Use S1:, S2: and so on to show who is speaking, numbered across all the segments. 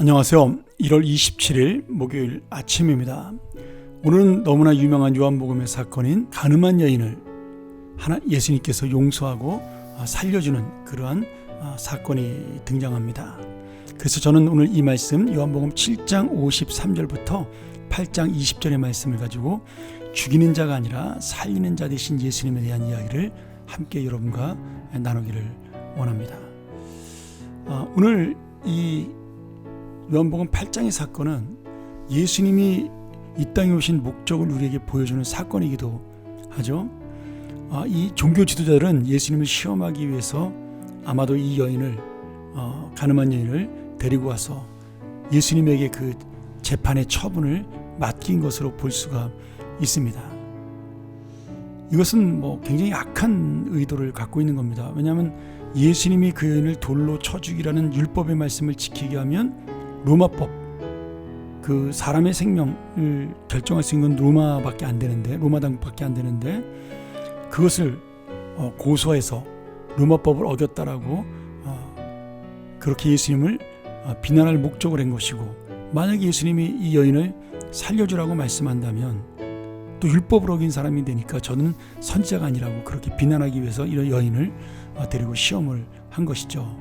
S1: 안녕하세요. 1월 27일 목요일 아침입니다. 오늘은 너무나 유명한 요한복음의 사건인 가늠한 여인을 하나 예수님께서 용서하고 아, 살려주는 그러한 아, 사건이 등장합니다. 그래서 저는 오늘 이 말씀 요한복음 7장 53절부터 8장 20절의 말씀을 가지고 죽이는 자가 아니라 살리는 자 되신 예수님에 대한 이야기를 함께 여러분과 나누기를 원합니다. 아, 오늘 이 요한복음 8장의 사건은 예수님이 이 땅에 오신 목적을 우리에게 보여주는 사건이기도 하죠. 아, 이 종교 지도자들은 예수님을 시험하기 위해서 아마도 이 여인을 어, 가늠한 여인을 데리고 와서 예수님에게 그 재판의 처분을 맡긴 것으로 볼 수가 있습니다. 이것은 뭐 굉장히 악한 의도를 갖고 있는 겁니다. 왜냐하면 예수님이 그 여인을 돌로 쳐 죽이라는 율법의 말씀을 지키게 하면 로마법 그 사람의 생명을 결정할 수 있는 건 로마밖에 안 되는데 로마 당국밖에 안 되는데 그것을 어, 고소해서 로마법을 어겼다라고 어, 그렇게 예수님을 어, 비난할 목적을 한 것이고 만약에 예수님이 이 여인을 살려주라고 말씀한다면 또 율법을 어긴 사람이 되니까 저는 선지자가 아니라고 그렇게 비난하기 위해서 이런 여인을 데리고 시험을 한 것이죠.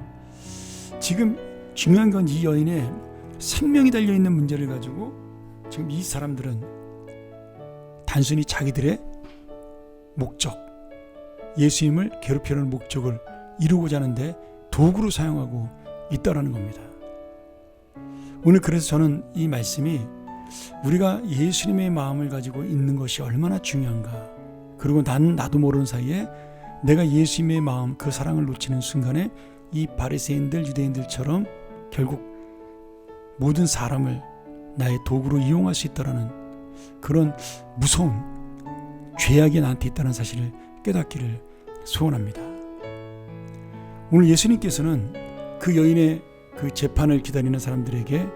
S1: 지금 중요한 건 이 여인의 생명이 달려 있는 문제를 가지고 지금 이 사람들은 단순히 자기들의 목적, 예수님을 괴롭히려는 목적을 이루고자 하는데 도구로 사용하고 있다라는 겁니다. 오늘 그래서 저는 이 말씀이 우리가 예수님의 마음을 가지고 있는 것이 얼마나 중요한가. 그리고 난 나도 모르는 사이에 내가 예수님의 마음 그 사랑을 놓치는 순간에 이 바리새인들 유대인들처럼 결국 모든 사람을 나의 도구로 이용할 수 있다라는 그런 무서운 죄악이 나한테 있다는 사실을 깨닫기를 소원합니다. 오늘 예수님께서는 그 여인의 그 재판을 기다리는 사람들에게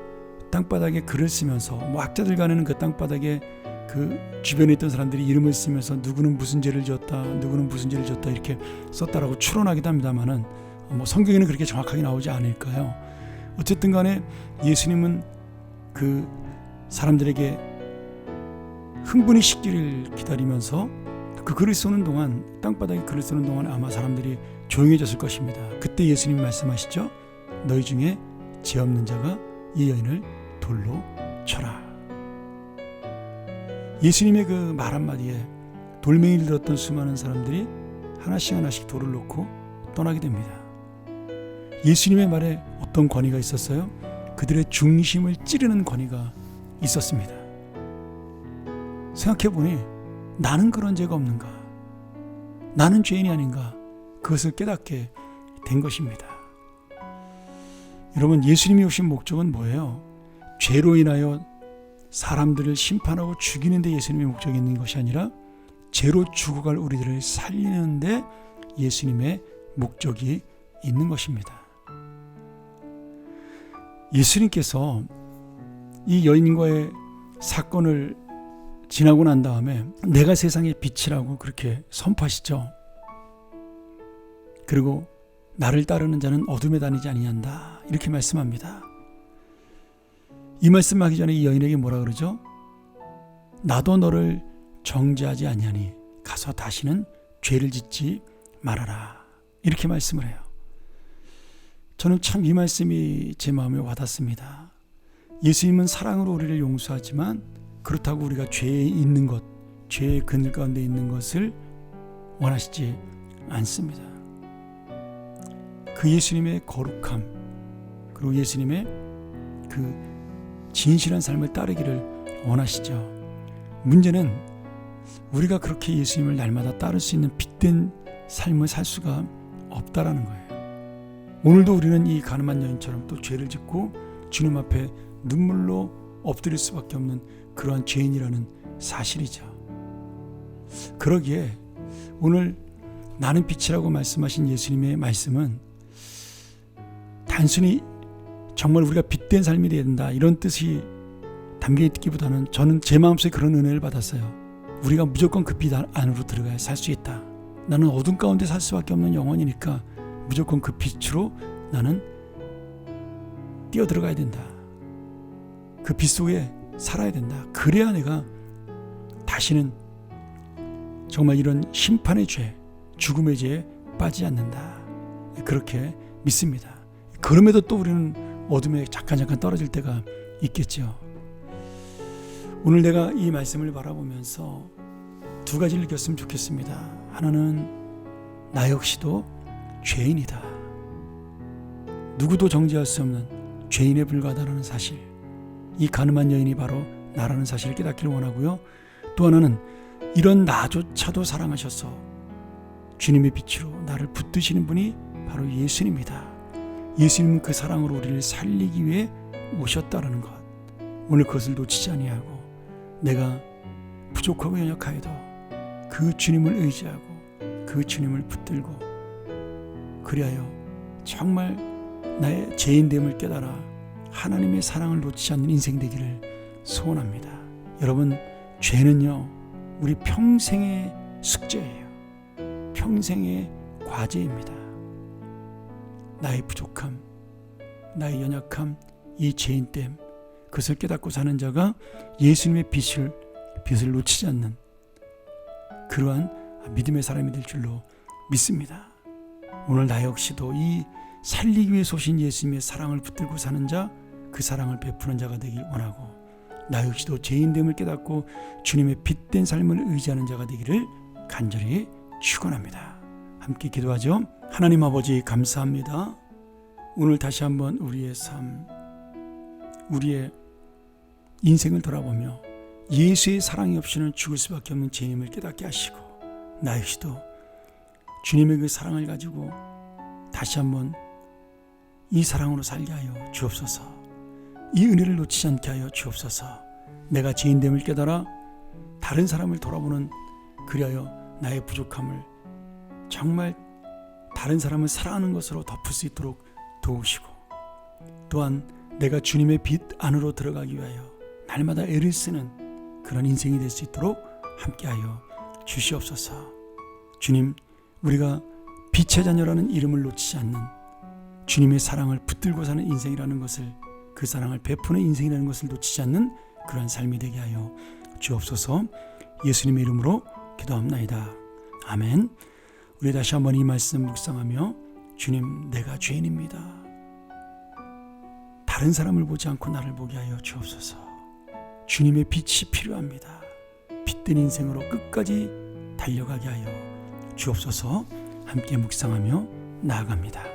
S1: 땅바닥에 글을 쓰면서 뭐 학자들 간에는 그 땅바닥에 그 주변에 있던 사람들이 이름을 쓰면서 누구는 무슨 죄를 지었다, 누구는 무슨 죄를 지었다 이렇게 썼다라고 추론하기도 합니다만은 뭐 성경에는 그렇게 정확하게 나오지 않을까요? 어쨌든 간에 예수님은 그 사람들에게 흥분이 식기를 기다리면서 그 글을 쓰는 동안 땅바닥에 글을 쓰는 동안 아마 사람들이 조용해졌을 것입니다. 그때 예수님 말씀하시죠. 너희 중에 죄 없는 자가 이 여인을 돌로 쳐라. 예수님의 그 말 한마디에 돌멩이를 들었던 수많은 사람들이 하나씩 하나씩 돌을 놓고 떠나게 됩니다. 예수님의 말에 어떤 권위가 있었어요? 그들의 중심을 찌르는 권위가 있었습니다. 생각해 보니 나는 그런 죄가 없는가? 나는 죄인이 아닌가? 그것을 깨닫게 된 것입니다. 여러분, 예수님이 오신 목적은 뭐예요? 죄로 인하여 사람들을 심판하고 죽이는 데 예수님의 목적이 있는 것이 아니라 죄로 죽어갈 우리들을 살리는 데 예수님의 목적이 있는 것입니다. 예수님께서 이 여인과의 사건을 지나고 난 다음에 내가 세상의 빛이라고 그렇게 선포하시죠. 그리고 나를 따르는 자는 어둠에 다니지 아니한다. 이렇게 말씀합니다. 이 말씀하기 전에 이 여인에게 뭐라 그러죠? 나도 너를 정죄하지 아니하니 가서 다시는 죄를 짓지 말아라. 이렇게 말씀을 해요. 저는 참 이 말씀이 제 마음에 와닿습니다. 예수님은 사랑으로 우리를 용서하지만 그렇다고 우리가 죄에 있는 것, 죄의 그늘 가운데 있는 것을 원하시지 않습니다. 그 예수님의 거룩함, 그리고 예수님의 그 진실한 삶을 따르기를 원하시죠. 문제는 우리가 그렇게 예수님을 날마다 따를 수 있는 빛된 삶을 살 수가 없다라는 거예요. 오늘도 우리는 이 가늠한 여인처럼 또 죄를 짓고 주님 앞에 눈물로 엎드릴 수밖에 없는 그러한 죄인이라는 사실이죠. 그러기에 오늘 나는 빛이라고 말씀하신 예수님의 말씀은 단순히 정말 우리가 빛된 삶이 되야 된다 이런 뜻이 담겨 있기보다는 저는 제 마음속에 그런 은혜를 받았어요. 우리가 무조건 그 빛 안으로 들어가야 살 수 있다. 나는 어둠 가운데 살 수밖에 없는 영혼이니까 무조건 그 빛으로 나는 뛰어 들어가야 된다. 그 빛 속에 살아야 된다. 그래야 내가 다시는 정말 이런 심판의 죄, 죽음의 죄에 빠지지 않는다. 그렇게 믿습니다. 그럼에도 또 우리는 어둠에 잠깐 잠깐 떨어질 때가 있겠죠. 오늘 내가 이 말씀을 바라보면서 두 가지를 느꼈으면 좋겠습니다. 하나는 나 역시도 죄인이다. 누구도 정죄할 수 없는 죄인에 불과하다는 사실. 이 가늠한 여인이 바로 나라는 사실을 깨닫기를 원하고요. 또 하나는 이런 나조차도 사랑하셔서 주님의 빛으로 나를 붙드시는 분이 바로 예수님입니다. 예수님은 그 사랑으로 우리를 살리기 위해 오셨다라는 것. 오늘 그것을 놓치지 아니하고 내가 부족하고 연약하여도 그 주님을 의지하고 그 주님을 붙들고 그리하여 정말 나의 죄인됨을 깨달아 하나님의 사랑을 놓치지 않는 인생 되기를 소원합니다. 여러분 죄는요 우리 평생의 숙제예요. 평생의 과제입니다. 나의 부족함, 나의 연약함, 이 죄인됨 그것을 깨닫고 사는 자가 예수님의 빛을 빛을 놓치지 않는 그러한 믿음의 사람이 될 줄로 믿습니다. 오늘 나 역시도 이 살리기 위해 소신 예수님의 사랑을 붙들고 사는 자, 그 사랑을 베푸는 자가 되길 원하고 나 역시도 죄인됨을 깨닫고 주님의 빛된 삶을 의지하는 자가 되기를 간절히 축원합니다. 함께 기도하죠. 하나님 아버지 감사합니다. 오늘 다시 한번 우리의 삶, 우리의 인생을 돌아보며 예수의 사랑이 없이는 죽을 수밖에 없는 죄임을 깨닫게 하시고 나 역시도 주님의 그 사랑을 가지고 다시 한번 이 사랑으로 살게 하여 주옵소서. 이 은혜를 놓치지 않게 하여 주옵소서. 내가 죄인됨을 깨달아 다른 사람을 돌아보는 그리하여 나의 부족함을 정말 다른 사람을 사랑하는 것으로 덮을 수 있도록 도우시고 또한 내가 주님의 빛 안으로 들어가기 위하여 날마다 애를 쓰는 그런 인생이 될 수 있도록 함께하여 주시옵소서. 주님, 우리가 빛의 자녀라는 이름을 놓치지 않는 주님의 사랑을 붙들고 사는 인생이라는 것을 그 사랑을 베푸는 인생이라는 것을 놓치지 않는 그러한 삶이 되게 하여 주옵소서. 예수님의 이름으로 기도합나이다. 아멘. 우리 다시 한번 이 말씀 묵상하며 주님, 내가 죄인입니다. 다른 사람을 보지 않고 나를 보게 하여 주옵소서. 주님의 빛이 필요합니다. 빛된 인생으로 끝까지 달려가게 하여 주옵소서 함께 묵상하며 나아갑니다.